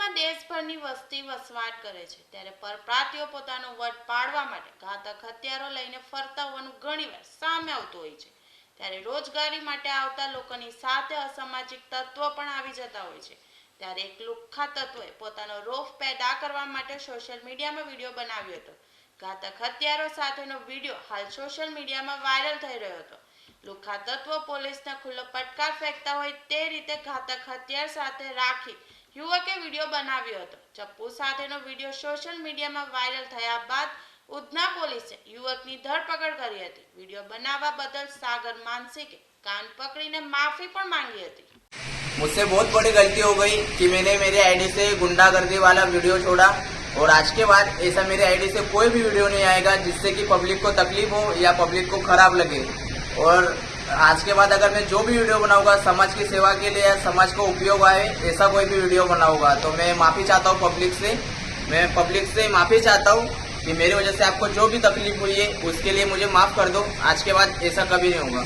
ગુજરાતમાં દેશભરની વસ્તી વસવાટ કરે છે. ત્યારે પરપ્રાતિઓ પોતાનો વટ પાડવા માટે ઘાતક હથિયારો લઈને ફરતા હોવાનું ઘણીવાર સામે આવતું હોય છે. ત્યારે રોજગારી માટે આવતા લોકોની સાથે અસામાજિક તત્વો પણ આવી જતા હોય છે. ત્યારે એક લુખ્ખા તત્વોએ પોતાનો રોફ પેદા કરવા માટે સોશિયલ મીડિયામાં વીડિયો બનાવ્યો હતો. ઘાતક હથિયારો સાથેનો વીડિયો હાલ સોશિયલ મીડિયામાં વાયરલ થઈ રહ્યો હતો. લુખ્ખા તત્વો પોલીસને ખુલ્લો પટકાર ફેંકતા હોય તે રીતે ઘાતક હથિયાર સાથે રાખી યુવકે વિડીયો બનાવ્યો હતો ચપ્પુ સાથેનો વિડીયો સોશિયલ મીડિયામાં વાયરલ થયા બાદ ઉધના પોલીસે યુવકની ધરપકડ કરી હતી વિડીયો બનાવવા બદલ સાગર માનસિકે કાન પકડીને માફી પણ માંગી હતી मुझसे बहुत बड़ी गलती हो गई कि मैंने मेरे आईडी से गुंडागर्दी वाला वीडियो छोड़ा और आज के बाद ऐसा मेरे आईडी से कोई भी वीडियो नहीं आएगा जिससे कि पब्लिक को तकलीफ हो या पब्लिक को खराब लगे और आज के बाद अगर मैं जो भी वीडियो बनाऊँगा, समाज की सेवा के लिए या समाज को उपयोग आए, ऐसा कोई भी वीडियो बनाऊँगा। तो मैं माफ़ी चाहता हूँ पब्लिक से। मैं पब्लिक से माफ़ी चाहता हूँ कि मेरी वजह से आपको जो भी तकलीफ़ हुई है, उसके लिए मुझे माफ़ कर दो। आज के बाद ऐसा कभी नहीं होगा।